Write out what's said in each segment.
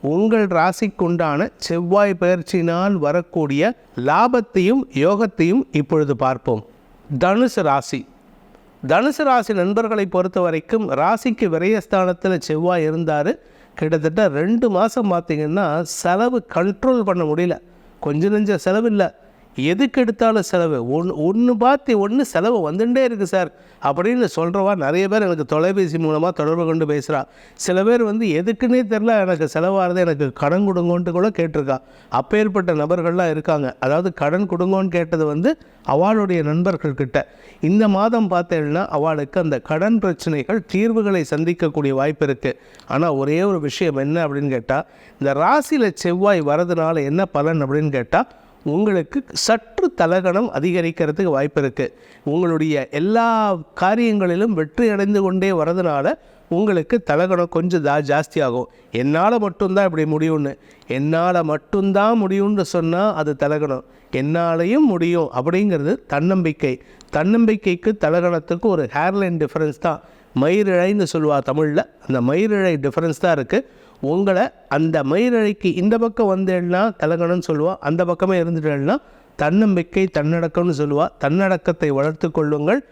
உங்கள் ராசிக்குண்டான செவ்வாய் பயிற்சியினால் வரக்கூடிய லாபத்தையும் யோகத்தையும் இப்பொழுது பார்ப்போம். தனுசு ராசி. தனுசு ராசி நண்பர்களை பொறுத்த வரைக்கும் ராசிக்கு விரயஸ்தானத்தில் செவ்வாய் இருந்தார். கிட்டத்தட்ட ரெண்டு மாதம் பார்த்திங்கன்னா செலவு கண்ட்ரோல் பண்ண முடியல. கொஞ்சம் நெஞ்ச செலவு இல்லை எதுக்கு எடுத்தாலும் செலவு? ஒன்று ஒன்று பார்த்து ஒன்று செலவு வந்துட்டே இருக்குது சார். அப்படின்னு சொல்கிறவா நிறைய பேர் எனக்கு தொலைபேசி மூலமாக தொடர்பு கொண்டு பேசுகிறா சில பேர் வந்து எதுக்குன்னே தெரில எனக்கு செலவாகிறது எனக்கு கடன் கொடுங்கோன்ட்டு கூட கேட்டிருக்கா. அப்பேற்பட்ட நபர்கள்லாம் இருக்காங்க. அதாவது கடன் கொடுங்கோன்னு கேட்டது வந்து அவளுடைய நண்பர்கள்கிட்ட இந்த மாதம் பார்த்தேன்னா அவளுக்கு அந்த கடன் பிரச்சனைகள் தீர்வுகளை சந்திக்கக்கூடிய வாய்ப்பு இருக்குது ஆனால் ஒரே ஒரு விஷயம் என்ன அப்படின்னு கேட்டால் இந்த ராசியில் செவ்வாய் வரதுனால என்ன பலன் அப்படின்னு கேட்டால் உங்களுக்கு சற்று தலகணம் அதிகரிக்கிறதுக்கு வாய்ப்பு இருக்குது உங்களுடைய எல்லா காரியங்களிலும் வெற்றி அடைந்து கொண்டே வரதுனால உங்களுக்கு தலகணம் கொஞ்சம் ஜா ஜாஸ்தியாகும். என்னால் மட்டும்தான் இப்படி முடியும்னு. என்னால் மட்டும்தான் முடியும்னு சொன்னால் அது தலகணம். என்னாலையும் முடியும் அப்படிங்கிறது தன்னம்பிக்கை. தன்னம்பிக்கைக்கு தலகணத்துக்கு ஒரு ஹேர்லைன் டிஃப்ரென்ஸ் தான். மயிரிழைன்னு சொல்லுவாள் தமிழில். அந்த மயிரிழை டிஃப்ரென்ஸ் தான் இருக்குது உங்களை அந்த மயிரழைக்கு இந்த பக்கம் வந்தேன்னா கலகணம்னு சொல்லுவாள் அந்த பக்கமே இருந்துட்டேன்னா தன்னம்பிக்கை தன்னடக்கம்னு சொல்லுவாள் தன்னடக்கத்தை வளர்த்து கொள்ளுங்கள்.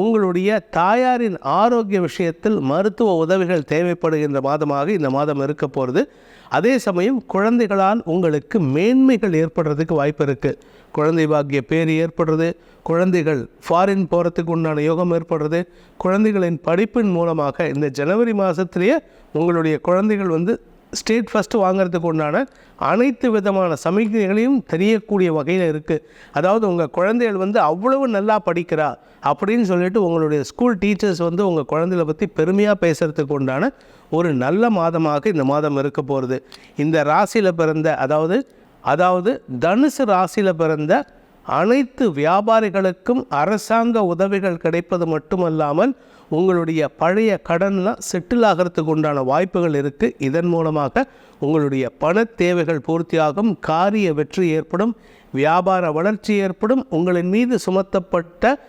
உங்களுடைய தாயாரின் ஆரோக்கிய விஷயத்தில் மருத்துவ உதவிகள் தேவைப்படுகின்ற மாதமாக இந்த மாதம் இருக்க போகிறது அதே சமயம் குழந்தைகளால் உங்களுக்கு மேன்மைகள் ஏற்படுறதுக்கு வாய்ப்பு இருக்குது குழந்தை பாக்கிய பேர் ஏற்படுறது. குழந்தைகள் ஃபாரின் போகிறதுக்கு உண்டான யோகம் ஏற்படுறது. குழந்தைகளின் படிப்பின் மூலமாக இந்த ஜனவரி மாதத்திலேயே உங்களுடைய குழந்தைகள் வந்து ஸ்டேட் ஃபஸ்ட்டு வாங்குறதுக்கு உண்டான அனைத்து விதமான சமிக்ஞைகளையும் தெரியக்கூடிய வகையில் இருக்குது அதாவது உங்கள் குழந்தைகள் வந்து அவ்வளவு நல்லா படிக்கிறா அப்படின்னு சொல்லிட்டு உங்களுடைய ஸ்கூல் டீச்சர்ஸ் வந்து உங்கள் குழந்தைகளை பற்றி பெருமையாக பேசுகிறதுக்கு உண்டான ஒரு நல்ல மாதமாக இந்த மாதம் இருக்க போகிறது இந்த ராசியில் பிறந்த அதாவது அதாவது தனுசு ராசியில் பிறந்த அனைத்து வியாபாரிகளுக்கும் அரசாங்க உதவிகள் கிடைப்பது மட்டுமல்லாமல் உங்களுடைய பழைய கடன்லாம் செட்டில் ஆகிறதுக்கு உண்டான வாய்ப்புகள் இருக்குது இதன் மூலமாக உங்களுடைய பண தேவைகள் பூர்த்தியாகும் காரிய வெற்றி ஏற்படும் வியாபார வளர்ச்சி ஏற்படும் உங்களின் மீது சுமத்தப்பட்ட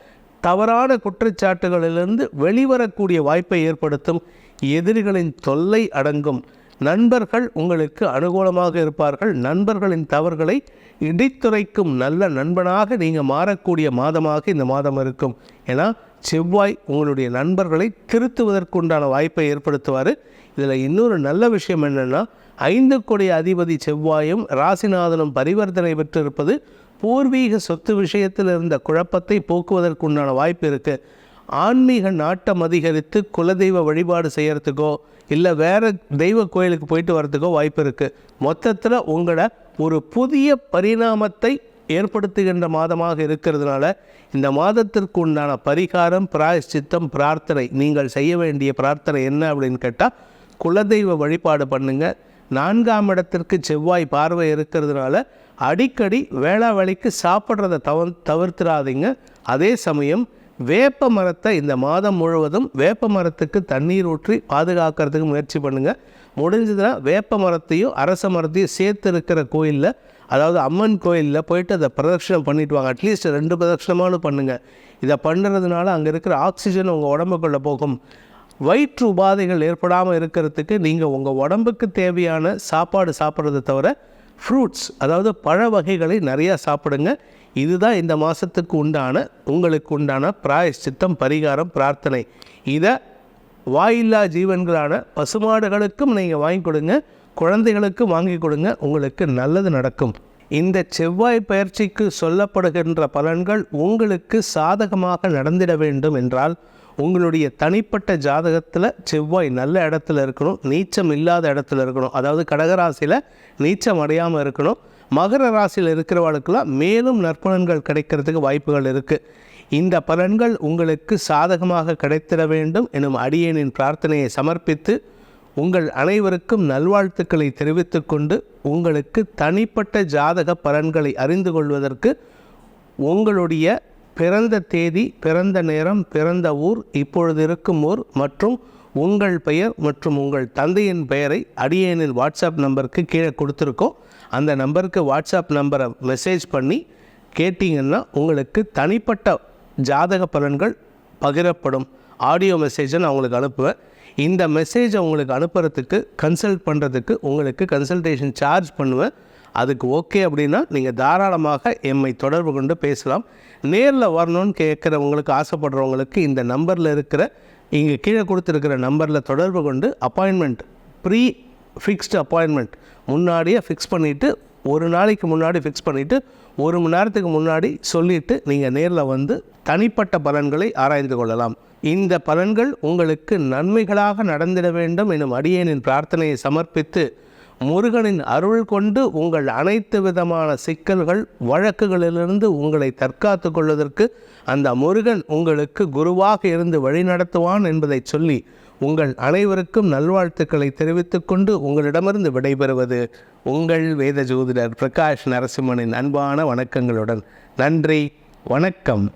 தவறான குற்றச்சாட்டுகளிலிருந்து வெளிவரக்கூடிய வாய்ப்பை ஏற்படுத்தும். எதிரிகளின் தொல்லை அடங்கும். நண்பர்கள் உங்களுக்கு அனுகூலமாக இருப்பார்கள். நண்பர்களின் தவறுகளை இடித்துரைக்கும் நல்ல நண்பனாக நீங்கள் மாறக்கூடிய மாதமாக இந்த மாதம் இருக்கும். ஏன்னா செவ்வாய் உங்களுடைய நண்பர்களை திருத்துவதற்குண்டான வாய்ப்பை ஏற்படுத்துவார். இதில் இன்னொரு நல்ல விஷயம் என்னென்னா ஐந்து கொடி அதிபதி செவ்வாயும் ராசிநாதனும் பரிவர்த்தனை பெற்றிருப்பது பூர்வீக சொத்து விஷயத்தில் இருந்த குழப்பத்தை போக்குவதற்குண்டான வாய்ப்பு இருக்குது ஆன்மீக நாட்டம் அதிகரித்து குலதெய்வ வழிபாடு செய்கிறதுக்கோ இல்லை வேறு தெய்வ கோயிலுக்கு போயிட்டு வரதுக்கோ வாய்ப்பு இருக்குது மொத்தத்தில் உங்களை ஒரு புதிய பரிணாமத்தை ஏற்படுத்துகின்ற மாதமாக இருக்கிறதுனால இந்த மாதத்திற்கு உண்டான பரிகாரம் பிராயஷ்சித்தம் பிரார்த்தனை நீங்கள் செய்ய வேண்டிய பிரார்த்தனை என்ன அப்படின்னு கேட்டால் குலதெய்வ வழிபாடு பண்ணுங்கள் நான்காம் இடத்திற்கு செவ்வாய் பார்வை இருக்கிறதுனால அடிக்கடி வேளா வேலைக்கு சாப்பிட்றத தவ தவிர்த்துறாதீங்க அதே சமயம் வேப்ப மரத்தை இந்த மாதம் முழுவதும் வேப்ப மரத்துக்கு தண்ணீர் ஊற்றி பாதுகாக்கிறதுக்கு முயற்சி பண்ணுங்கள் முடிஞ்சதுன்னா வேப்ப மரத்தையும் அரச மரத்தையும் சேர்த்து இருக்கிற கோயிலில் அதாவது அம்மன் கோயிலில் போயிட்டு அதை பிரதட்சணம் பண்ணிட்டு வாங்க அட்லீஸ்ட் ரெண்டு பிரதட்சணமானு பண்ணுங்கள் இதை பண்ணுறதுனால அங்கே இருக்கிற ஆக்சிஜன் உங்கள் உடம்புக்குள்ளே போகும். வயிற்று உபாதைகள் ஏற்படாமல் இருக்கிறதுக்கு நீங்கள் உங்கள் உடம்புக்கு தேவையான சாப்பாடு சாப்பிட்றத தவிர ஃப்ரூட்ஸ் அதாவது பழ வகைகளை நிறையா சாப்பிடுங்க. இதுதான் இந்த மாதத்துக்கு உண்டான உங்களுக்கு உண்டான பிராயஷ்சித்தம் பரிகாரம் பிரார்த்தனை. இதை வாயில்லா ஜீவன்களான பசுமாடுகளுக்கும் நீங்கள் வாங்கி கொடுங்க. குழந்தைகளுக்கும் வாங்கி கொடுங்க. உங்களுக்கு நல்லது நடக்கும். இந்த செவ்வாய் பயிற்சிக்கு சொல்லப்படுகின்ற பலன்கள் உங்களுக்கு சாதகமாக நடந்திட வேண்டும் என்றால் உங்களுடைய தனிப்பட்ட ஜாதகத்தில் செவ்வாய் நல்ல இடத்துல இருக்கணும் நீச்சம் இல்லாத இடத்துல இருக்கணும். அதாவது கடகராசியில் நீச்சம் அடையாமல் இருக்கணும். மகர ராசியில் இருக்கிறவர்களுக்கெல்லாம் மேலும் நற்பலன்கள் கிடைக்கிறதுக்கு வாய்ப்புகள் இருக்குது இந்த பலன்கள் உங்களுக்கு சாதகமாக கிடைத்திட வேண்டும் எனும் அடியேனின் பிரார்த்தனையை சமர்ப்பித்து உங்கள் அனைவருக்கும் நல்வாழ்த்துக்களை தெரிவித்துக்கொண்டு உங்களுக்கு தனிப்பட்ட ஜாதக பலன்களை அறிந்து கொள்வதற்கு உங்களுடைய பிறந்த தேதி பிறந்த நேரம் பிறந்த ஊர் இப்பொழுது இருக்கும் ஊர் மற்றும் உங்கள் பெயர் மற்றும் உங்கள் தந்தையின் பெயரை அடியேனின் வாட்ஸ்அப் நம்பருக்கு கீழே கொடுத்துருக்கோம். அந்த நம்பருக்கு வாட்ஸ்அப் நம்பரை மெசேஜ் பண்ணி கேட்டிங்கன்னா உங்களுக்கு தனிப்பட்ட ஜாதக பலன்கள் பகிரப்படும். ஆடியோ மெசேஜை நான் உங்களுக்கு அனுப்புவேன். இந்த மெசேஜை உங்களுக்கு அனுப்புறதுக்கு கன்சல்ட் பண்ணுறதுக்கு உங்களுக்கு கன்சல்டேஷன் சார்ஜ் பண்ணுவேன். அதுக்கு ஓகே அப்படின்னா நீங்கள் தாராளமாக எம்மை தொடர்பு கொண்டு பேசலாம். நேரில் வரணும்னு கேட்குறவங்களுக்கு ஆசைப்படுறவங்களுக்கு இந்த நம்பரில் இருக்கிற இங்கே கீழே கொடுத்துருக்கிற நம்பரில் தொடர்பு கொண்டு அப்பாயின்மெண்ட் ப்ரீ ஃபிக்ஸ்டு அப்பாயின்மெண்ட் முன்னாடியே ஃபிக்ஸ் பண்ணிவிட்டு ஒரு நாளைக்கு முன்னாடி ஃபிக்ஸ் பண்ணிவிட்டு ஒரு மணி நேரத்துக்கு முன்னாடி சொல்லிவிட்டு நீங்கள் நேரில் வந்து தனிப்பட்ட பலன்களை ஆராய்ந்து கொள்ளலாம். இந்த பலன்கள் உங்களுக்கு நன்மைகளாக நடந்திட வேண்டும் எனும் அடியேனின் பிரார்த்தனையை சமர்ப்பித்து முருகனின் அருள் கொண்டு உங்கள் அனைத்து விதமான சிக்கல்கள் வழக்குகளிலிருந்து உங்களை தற்காத்து கொள்வதற்கு அந்த முருகன் உங்களுக்கு குருவாக இருந்து வழிநடத்துவான் என்பதை சொல்லி உங்கள் அனைவருக்கும் நல்வாழ்த்துக்களை தெரிவித்துக்கொண்டு உங்களிடமிருந்து விடைபெறுவது உங்கள் வேத ஜோதிடர் பிரகாஷ் நரசிம்மனின் அன்பான வணக்கங்களுடன். நன்றி வணக்கம்.